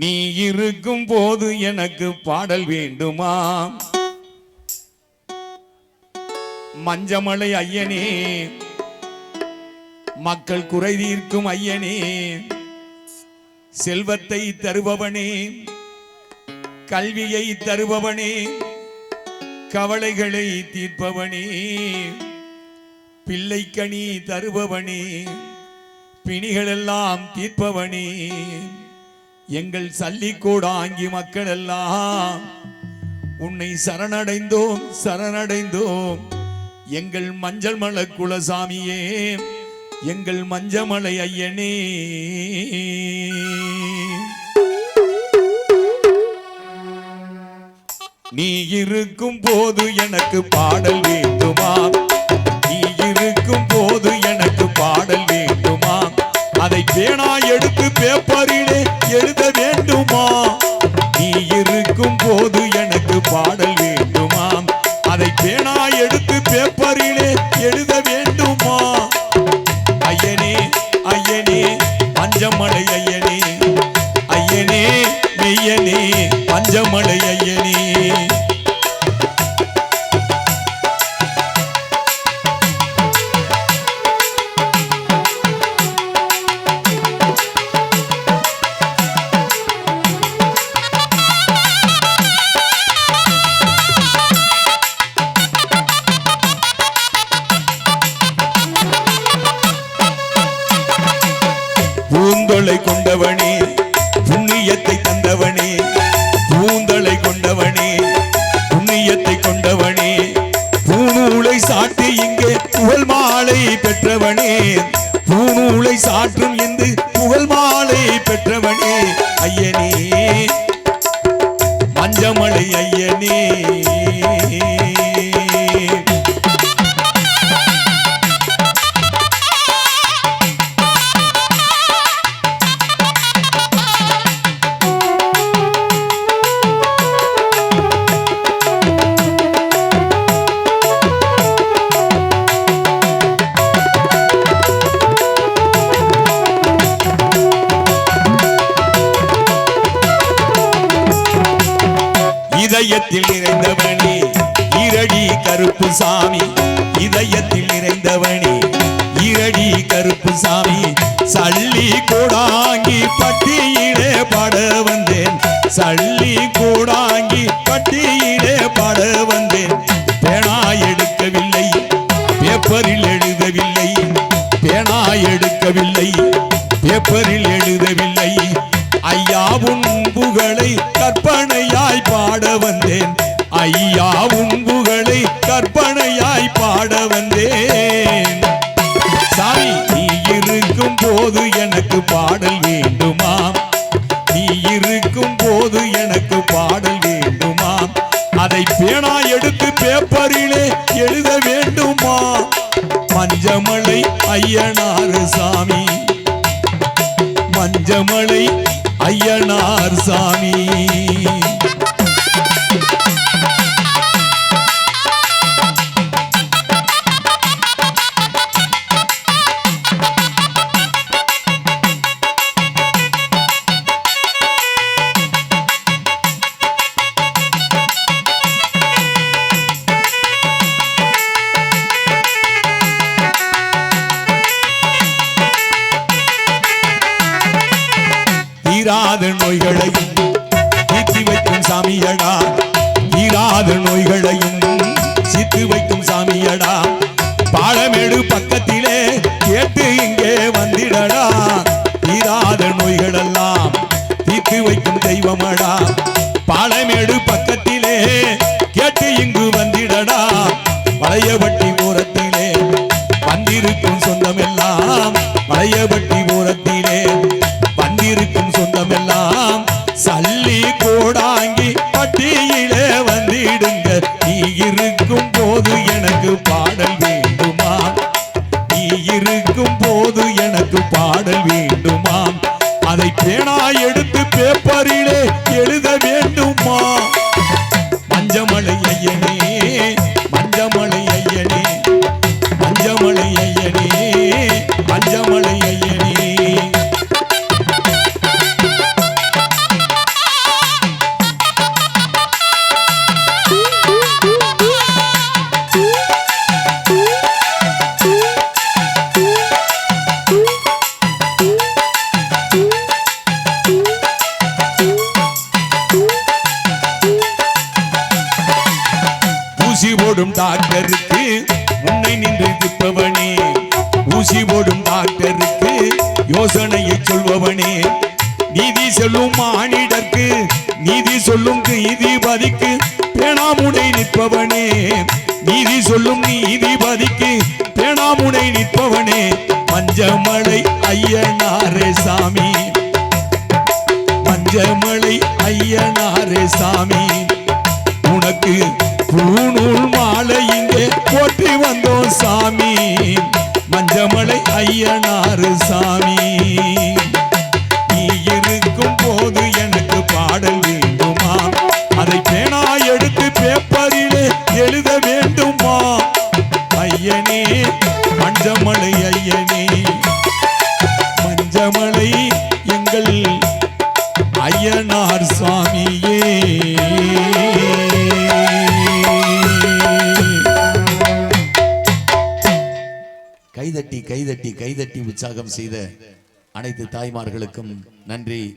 நீ இருக்கும் போது எனக்கு பாடல் வேண்டுமா? மஞ்சமலை ஐயனே மக்கள் குறை தீர்க்கும் ஐயனே செல்வத்தை தருபவனே கல்வியை தருபவனே கவலைகளை தீர்ப்பவனே பிள்ளைக்கனி தருபவனே பிணிகளெல்லாம் தீர்ப்பவனே. எங்கள் சல்லிக்கூடாங்கி மக்கள் எல்லாம் உன்னை சரணடைந்தோம் சரணடைந்தோம். எங்கள் மஞ்சள் மலை குலசாமியே எங்கள் மஞ்சமலை ஐயனே. நீ இருக்கும் போது எனக்கு பாடல் வேண்டுமா? நீ இருக்கும் போது எனக்கு பாடல் வேண்டுமா? அதை பேனா எடுத்து பேப்பரில் வேண்டுமா? நீ இருக்கும் போது எனக்கு பாடல் வேண்டுமா? அதை பேனா எடுத்து பேப்பரிலே எழுத வேண்டுமா? ஐயனே ஐயனே பஞ்சமலை பூந்தலை கொண்டவனே புண்ணியத்தை தந்தவனே பூந்தலை கொண்டவனே புண்ணியத்தை கொண்டவனே பூநூலை சாட்டி இங்கே புகழ் மாலை பெற்றவனே பூநூலை சாற்றும் என்று புகழ் மாலை பெற்றவனே ஐயனே மஞ்சமலை ஐயனே. இதயத்தில் நிறைந்தவனே இரடி கருப்பு சாமி இதயத்தில் நிறைந்தவனே இரடி கருப்பு சாமி சல்லி கூடாங்கி பட்டியிலே பட வந்தேன் சல்லி கூடாங்கி பட்டியிலே பட வந்தேன். பேனா எடுக்கவில்லை பேப்பரில் எழுதவில்லை பேனா எடுக்கவில்லை பேப்பரில் பாட வந்தேன். ஐயா உன் புகழை கற்பனையாய் பாட வந்தேன். சாமி நீ இருக்கும் போது எனக்கு பாடல் வேண்டுமா? நீ இருக்கும் போது எனக்கு பாடல் வேண்டுமா? அதை பேனா எடுத்து பேப்பரிலே எழுத வேண்டுமா? மஞ்சமலை ஐயனார் சாமி. மஞ்சமலை ஐயனார் சாமி. தீராத நோய்களையும் நீக்கி வைக்கும் சாமியடா. தீராத நோய்களையும் சித்து வைக்கும் சாமியடா. பாலமேடு பக்கத்திலே கேட்டு இங்கே வந்திடடா. தீராத நோய்களெல்லாம் தீர்த்து வைக்கும் தெய்வமடா. போது எனக்கு பாடல் வேண்டுமா அதை பேனா எடுத்து பேப்பரிலே எழுத போடும் டாக்டருக்கு. முன்னை நின்று திப்பவனே ஊசி போடும் டாக்டருக்கு. யோசனையை சொல்பவனே. நீதி சொல்லும் மானிடர்க்கு. நீதி சொல்லும் நீதிபதிக்கு. பேணாமுனை நிற்பவனே. நீதி சொல்லும் நீதிபதிக்கு. பேணாமுனை நிற்பவனே. மஞ்சமலை ஐயனாரே சாமி. மஞ்சமலை ஐயனாரே சாமி. உனக்கு பூநூல் மாலை இங்கே போற்றி வந்தோம் சாமி. மஞ்சமலை ஐயனாறு சாமி. நீ இருக்கும் போது எனக்கு பாடல் வேண்டுமா? அதை பேனா எடுத்து பேப்பரிலே எழுத வேண்டுமா? ஐயனே மஞ்சமலை கைதட்டி கைதட்டி கைதட்டி உற்சாகம் செய்த அனைத்து தாய்மார்களுக்கும் நன்றி.